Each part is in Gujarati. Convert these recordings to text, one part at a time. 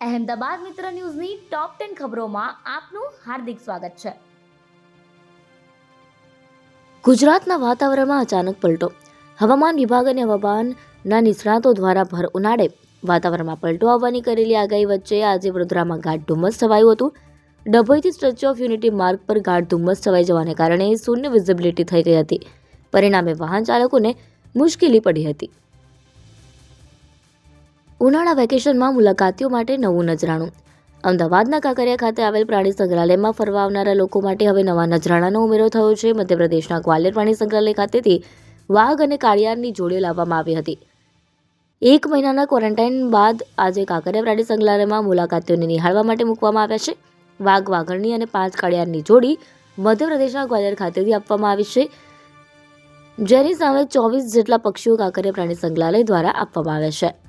અહેમદાબાદ મિત્ર ન્યૂઝની ટોપ ટેન ખબરોમાં આપનું હાર્દિક સ્વાગત છે. ગુજરાતના વાતાવરણમાં અચાનક પલટો. હવામાન વિભાગ અને હવામાનના નિષ્ણાતો દ્વારા ભર ઉનાળે વાતાવરણમાં પલટો આવવાની કરેલી આગાહી વચ્ચે આજે વડોદરામાં ગાઢ ધુમ્મસ છવાયું હતું. ડભોઈથી સ્ટેચ્યુ ઓફ યુનિટી માર્ગ પર ગાઢ ધુમ્મસ છવાઈ જવાને કારણે શૂન્ય વિઝિબિલિટી થઈ ગઈ હતી. પરિણામે વાહન ચાલકોને મુશ્કેલી પડી હતી. ઉનાળા વેકેશનમાં મુલાકાતીઓ માટે નવું નજરાણું. અમદાવાદના કાંકરિયા ખાતે આવેલ પ્રાણી સંગ્રહાલયમાં ફરવા આવનારા લોકો માટે હવે નવા નજરાણાનો ઉમેરો થયો છે. મધ્યપ્રદેશના ગ્વાલિયર પ્રાણી સંગ્રહાલય ખાતેથી વાઘ અને કાળિયારની જોડીઓ લાવવામાં આવી હતી. એક મહિનાના ક્વોરન્ટાઇન બાદ આજે કાંકરિયા પ્રાણી સંગ્રહાલયમાં મુલાકાતીઓને નિહાળવા માટે મૂકવામાં આવ્યા છે. વાઘ વાઘણની અને પાંચ કાળિયારની જોડી મધ્યપ્રદેશના ગ્વાલિયર ખાતેથી આપવામાં આવી છે. જેની સામે ચોવીસ જેટલા પક્ષીઓ કાંકરિયા પ્રાણી સંગ્રહાલય દ્વારા આપવામાં આવ્યા છે.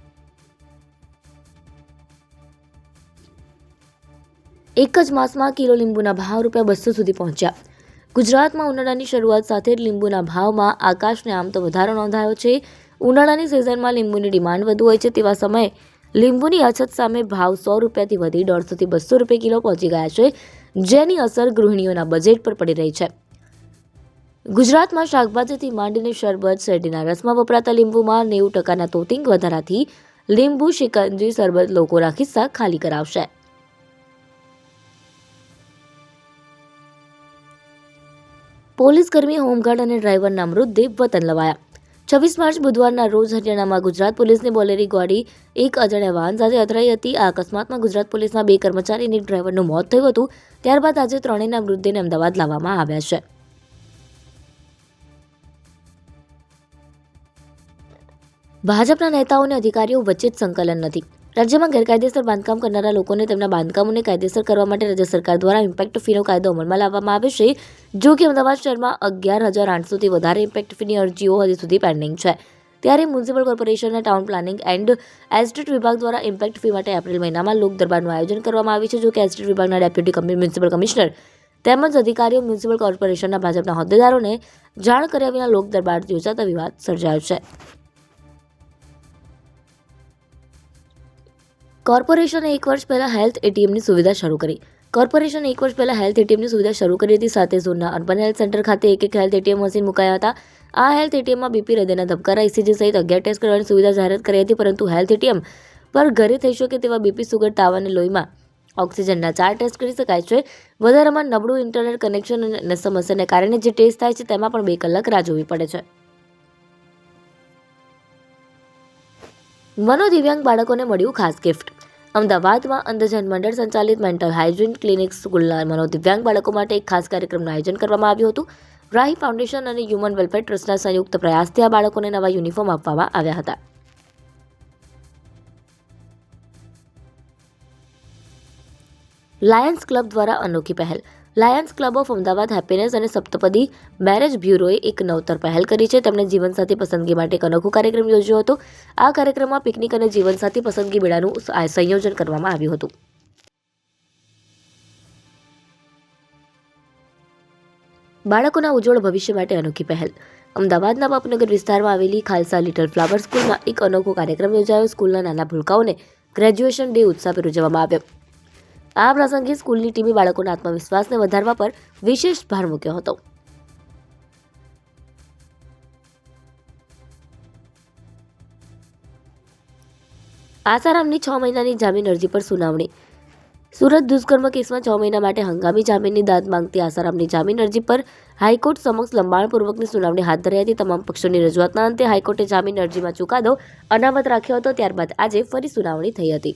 એક જ માસમાં કિલો લીંબુના ભાવ રૂપિયા બસો સુધી પહોંચ્યા. ગુજરાતમાં ઉનાળાની શરૂઆત સાથે જ લીંબુના ભાવમાં આકાશને આમ તો વધારો નોંધાયો છે. ઉનાળાની સિઝનમાં લીંબુની ડિમાન્ડ વધુ હોય છે તેવા સમયે લીંબુની અછત સામે ભાવ સો રૂપિયાથી વધી દોઢસોથી બસો રૂપિયા કિલો પહોંચી ગયા છે, જેની અસર ગૃહિણીઓના બજેટ પર પડી રહી છે. ગુજરાતમાં શાકભાજીથી માંડીને શરબત, શેરડીના રસમાં વપરાતા લીંબુમાં નેવું ટકાના તોતિંગ વધારાથી લીંબુ, શિકંજી, શરબત લોકોના ખિસ્સા ખાલી કરાવશે. પોલીસ કર્મી હોમગાર્ડ અને ડ્રાઈવરના મૃતદેહ વતન લવાયા. છવ્વીસ માર્ચ બુધવારના રોજ હરિયાણામાં ગુજરાત પોલીસની બોલેરી ગાડી એક અજાણ્યા વાહન સાથે અથડાઈ હતી. આ અકસ્માતમાં ગુજરાત પોલીસના બે કર્મચારી અને ડ્રાઈવરનું મોત થયું હતું. ત્યારબાદ આજે ત્રણેયના મૃતદેહને અમદાવાદ લાવવામાં આવ્યા છે. ભાજપના નેતાઓ અને અધિકારીઓ વચ્ચે જ સંકલન નથી. રાજ્યમાં ગેરકાયદેસર બાંધકામ કરનારા લોકોને તેમના બાંધકામોને કાયદેસર કરવા માટે રાજ્ય સરકાર દ્વારા ઇમ્પેક્ટ ફીનો કાયદો અમલમાં લાવવામાં આવે છે, જો કે અમદાવાદ શહેરમાં અગિયાર હજાર આઠસોથી વધારે ઇમ્પેક્ટ ફીની અરજીઓ હજી સુધી પેન્ડિંગ છે. ત્યારે મ્યુનિસિપલ કોર્પોરેશનના ટાઉન પ્લાનિંગ એન્ડ એસ્ટેટ વિભાગ દ્વારા ઇમ્પેક્ટ ફી માટે એપ્રિલ મહિનામાં લોક દરબારનું આયોજન કરવામાં આવ્યું છે, જો કે એસ્ટેટ વિભાગના ડેપ્યુટી મ્યુનિસિપલ કમિશનર તેમજ અધિકારીઓ મ્યુનિસિપલ કોર્પોરેશનના ભાજપના હોદ્દેદારોને જાણ કર્યા વિના લોક દરબાર યોજાતા વિવાદ સર્જાયો છે. કોર્પોરેશને એક વર્ષ પહેલાં હેલ્થ એટીએમની સુવિધા શરૂ કરી. કોર્પોરેશને એક વર્ષ પહેલાં હેલ્થ એટીએમની સુવિધા શરૂ કરી હતી સાથે ઝોનના અર્બન હેલ્થ સેન્ટર ખાતે એક એક હેલ્થ એટીએમ મશીન મુકાયા હતા. આ હેલ્થ એટીએમમાં બીપી હૃદયના ધબકારા ઇસીજી સહિત અગિયાર ટેસ્ટ કરવાની સુવિધા જાહેરાત કરી હતી, પરંતુ હેલ્થ એટીએમ પર ઘરે થઈ શકે તેવા બીપી, સુગર, તાવ અને લોહીમાં ઓક્સિજનના ચાર ટેસ્ટ કરી શકાય છે. વધારામાં નબળું ઇન્ટરનેટ કનેક્શન અને સમસ્યાને કારણે જે ટેસ્ટ થાય છે તેમાં પણ બે કલાક રાહ જોવી પડે છે. મનોદિવ્યાંગ બાળકોને મળ્યું ખાસ ગિફ્ટ અમદાવાદમાં અંધજન મંડળ સંચાલિત મેન્ટલ હાઇજીન ક્લિનિક સ્કૂલના મનોદિવ્યાંગ બાળકો માટે એક ખાસ કાર્યક્રમનું આયોજન કરવામાં આવ્યું હતું. રાહી ફાઉન્ડેશન અને હ્યુમન વેલફેર ટ્રસ્ટના સંયુક્ત પ્રયાસથી આ બાળકોને નવા યુનિફોર્મ આપવામાં આવ્યા હતા. લાયન્સ ક્લબ દ્વારા અનોખી પહેલ. Lions club of Ahmedabad happiness અને સપ્તપદી મેરેજ બ્યુરોએ એક નવતર પહેલ કરી છે. તેમણે જીવનસાથી પસંદગી માટે એક અનોખો કાર્યક્રમ યોજ્યો હતો. આ કાર્યક્રમમાં પિકનિક અને જીવનસાથી પસંદગી મેળાનું સંયોજન કરવામાં આવ્યું હતું. બાળકોના ઉજ્જવળ ભવિષ્ય માટે અનોખી પહેલ. અમદાવાદના બાપનગર વિસ્તારમાં આવેલી ખાલસા લિટલ ફ્લાવર સ્કૂલમાં એક અનોખો કાર્યક્રમ યોજાયો. સ્કૂલના નાના ભૂલકાઓને ગ્રેજ્યુએશન ડે ઉત્સાહભેર ઉજવવામાં આવ્યો. આ પ્રસંગે સ્કૂલની ટીમે બાળકોના આત્મવિશ્વાસને વધારવા પર વિશેષ ભાર મૂક્યો હતો. આસારામની છ મહિનાની જામીન અરજી પર સુનાવણી. સુરત દુષ્કર્મ કેસમાં છ મહિના માટે હંગામી જામીનની દાદ માંગતી આસારામની જામીન અરજી પર હાઈકોર્ટ સમક્ષ લંબાણપૂર્વકની સુનાવણી હાથ ધરી હતી. તમામ પક્ષોની રજૂઆતના અંતે હાઈકોર્ટે જામીન અરજીમાં ચુકાદો અનામત રાખ્યો હતો. ત્યારબાદ આજે ફરી સુનાવણી થઈ હતી.